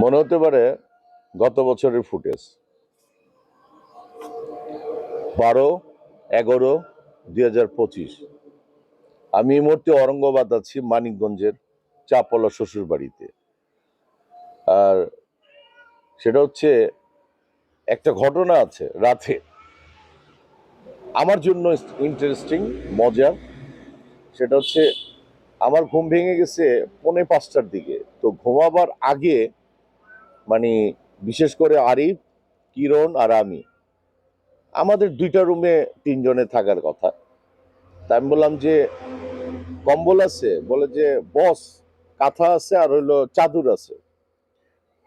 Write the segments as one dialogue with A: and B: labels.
A: মনে হতে পারে গত বছরের ফুটেজ। বারো, এগারো, দুই আমি এই মুহূর্তে অরঙ্গাবাদ আছি, মানিকগঞ্জের চাপলা শ্বশুর বাড়িতে আর সেটা হচ্ছে, একটা ঘটনা আছে রাতে। আমার জন্য ইন্টারেস্টিং, মজার। সেটা হচ্ছে, আমার ঘুম ভেঙে গেছে পৌনে পাঁচটার দিকে। তো ঘুমাবার আগে মানে বিশেষ করে আরিফ, কিরণ আর আমি। আমাদের দুইটা রুমে তিনজনে থাকার কথা। তা আমি বললাম যে, কম্বল আছে? বলে যে, বস, কাঁথা আছে আর হইল চাদর আছে।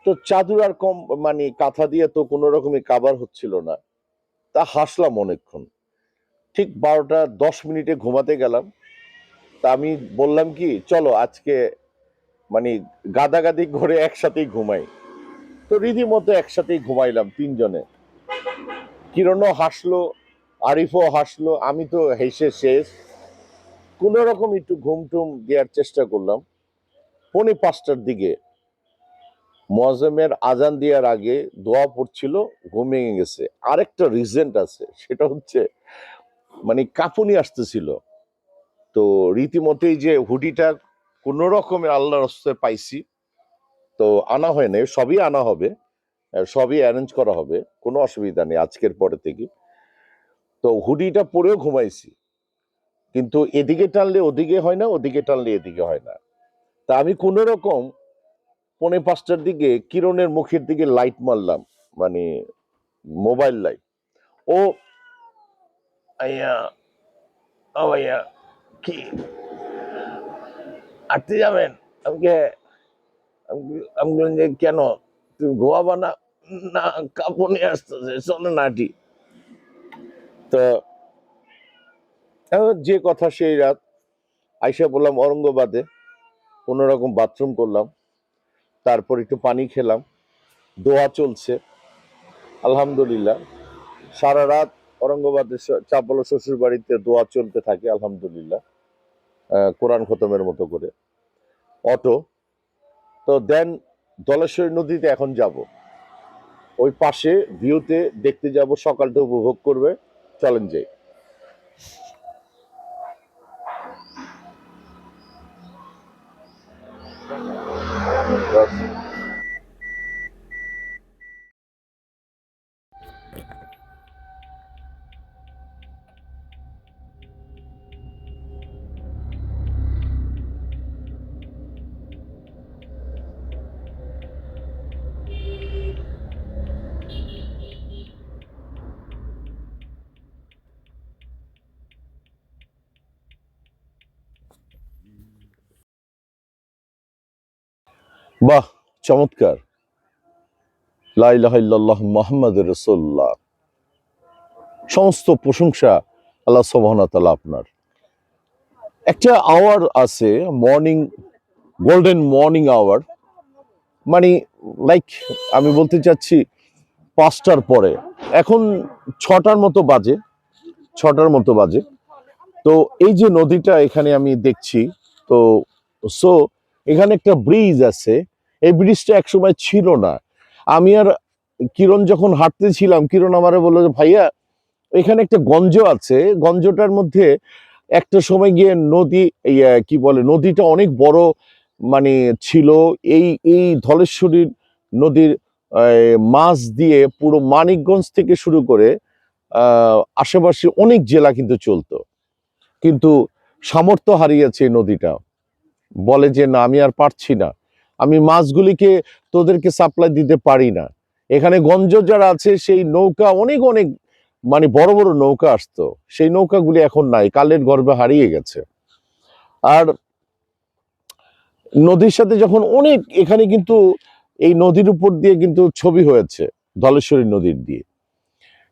A: তো চাদর আর কম মানে কাঁথা দিয়ে তো কোনো রকমই কাবার হচ্ছিল না। তা হাসলাম অনেকক্ষণ। ঠিক বারোটা দশ মিনিটে ঘুমাতে গেলাম। তা আমি বললাম কি, চলো আজকে মানে গাদাগাদি করে একসাথেই ঘুমাই। তো রীতিমতো একসাথেই ঘুমাইলাম তিনজনে। কিরণও হাসলো, আরিফও হাসলো, আমি তো হেসে শেষ। কোনো রকম একটু ঘুম টুম দেওয়ার চেষ্টা করলাম। পৌনে পাঁচটার দিকে মজমের আজান দেওয়ার আগে দোয়া পড়ছিল, ঘুম ভেঙে গেছে। আরেকটা রিজেন্ট আছে, সেটা হচ্ছে মানে কাঁপুনি আসতেছিল। তো রীতিমতোই যে হুডিটা কোন রকমের আল্লাহ রস্তে পাইছি তো আনা হয় নাই, সবই আনা হবে সবই অ্যারেঞ্জ করা হবে, কোনো অসুবিধা নেই আজকের পরে থেকে। তো হুডিটা পরেও ঘুমাইছি, কিন্তু এদিকে টানলে ওদিকে হয় না, ওদিকে টানলে এদিকে হয় না। তা আমি কোনো রকম পৌনে পাঁচটার দিকে কিরণের মুখের দিকে লাইট মারলাম মানে মোবাইল লাইট ও আইয়া ও কি? আটতে যাবেন? আমাকে আমি- বললাম যে, কেন? তুমি ঘুমাবা না না নিয়ে আসতেছে চলো নাটি তো যে কথা সেই রাত আইসা বললাম অরঙ্গবাদে কোনো রকম বাথরুম করলাম, তারপর একটু পানি খেলাম, দোয়া চলছে, আলহামদুলিল্লাহ। সারা রাত অরঙ্গবাদের চাপল শ্বশুর বাড়িতে দোয়া চলতে থাকে, আলহামদুলিল্লাহ কোরআন খতমের মতো করে। অটো তো দেন দলেশ্বরী নদীতে এখন যাব। ওই পাশে ভিউতে দেখতে যাব, সকালটা উপভোগ করবে, চলেন যাই। বাহ, চমৎকার। লাইলাহ মোহাম্মদ রসোল্লাহ সমস্ত প্রশংসা আল্লাহ সোবাহতালা আপনার। একটা আওয়ার আছে মর্নিং গোল্ডেন মর্নিং আওয়ার মানে লাইক আমি বলতে চাচ্ছি পাঁচটার পরে। এখন ছটার মতো বাজে, ছটার মতো বাজে। তো এই যে নদীটা এখানে আমি দেখছি, তো সো এখানে একটা ব্রিজ আছে। এই ব্রিজটা একসময় ছিল না। আমি আর কিরণ যখন হাঁটতেছিলাম, কিরণ আমারে বলল যে, ভাইয়া, এখানে একটা গঞ্জ আছে। গঞ্জটার মধ্যে একটা সময় গিয়ে নদী কি বলে, নদীটা অনেক বড় মানে ছিল। এই এই ধলেশ্বরীর নদীর মাছ দিয়ে পুরো মানিকগঞ্জ থেকে শুরু করে আশেপাশে অনেক জেলা কিন্তু চলতো। কিন্তু সামর্থ্য হারিয়েছে নদীটা। বলে যে, না, আমি আর পারছি না। আমি মাছগুলিকে তোদেরকে সাপ্লাই দিতে পারি না। এখানে গঞ্জ যারা আছে, সেই নৌকা, অনেক অনেক মানে বড় বড় নৌকা আসতো। সেই নৌকাগুলি এখন নাই, কালের গর্ভে হারিয়ে গেছে। আর নদীর সাথে যখন অনেক, এখানে কিন্তু এই নদীর উপর দিয়ে কিন্তু ছবি হয়েছে, ধলেশ্বরী নদীর দিয়ে।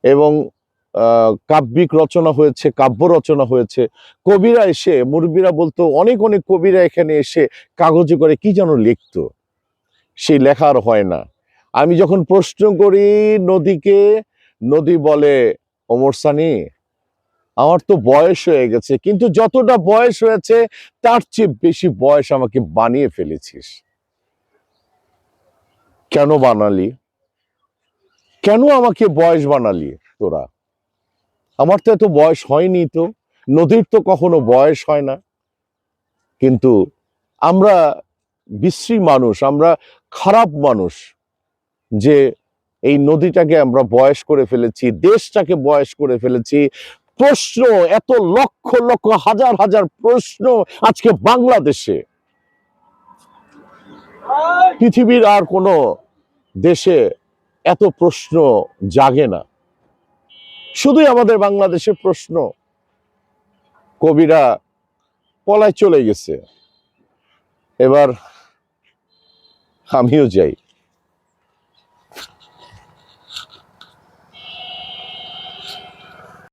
A: এবং কাব্যিক রচনা হয়েছে, কাব্য রচনা হয়েছে। কবিরা এসে, মুরব্বীরা বলতো, অনেক অনেক কবিরা এখানে এসে কাগজে করে কি যেন লিখতো। সেই লেখা আর হয় না। আমি যখন প্রশ্ন করি, নদীকে, নদী বলে, ওমর সানি, আমার তো বয়স হয়ে গেছে, কিন্তু যতটা বয়স হয়েছে, তার চেয়ে বেশি বয়স আমাকে বানিয়ে ফেলেছিস। কেন বানালি? কেন আমাকে বয়স বানালি তোরা? আমার তো এত বয়স হয়নি তো, নদীর তো কখনো বয়স হয় না। কিন্তু আমরা বিশ্রী মানুষ, আমরা খারাপ মানুষ যে এই নদীটাকে আমরা বয়স করে ফেলেছি, দেশটাকে বয়স করে ফেলেছি। প্রশ্ন, এত লক্ষ লক্ষ, হাজার হাজার প্রশ্ন আজকে বাংলাদেশে। পৃথিবীর আর কোনো দেশে এত প্রশ্ন জাগে না। শুধুই আমাদের বাংলাদেশের প্রশ্ন কবিরা পলায় চলে গেছে। এবার আমিও যাই।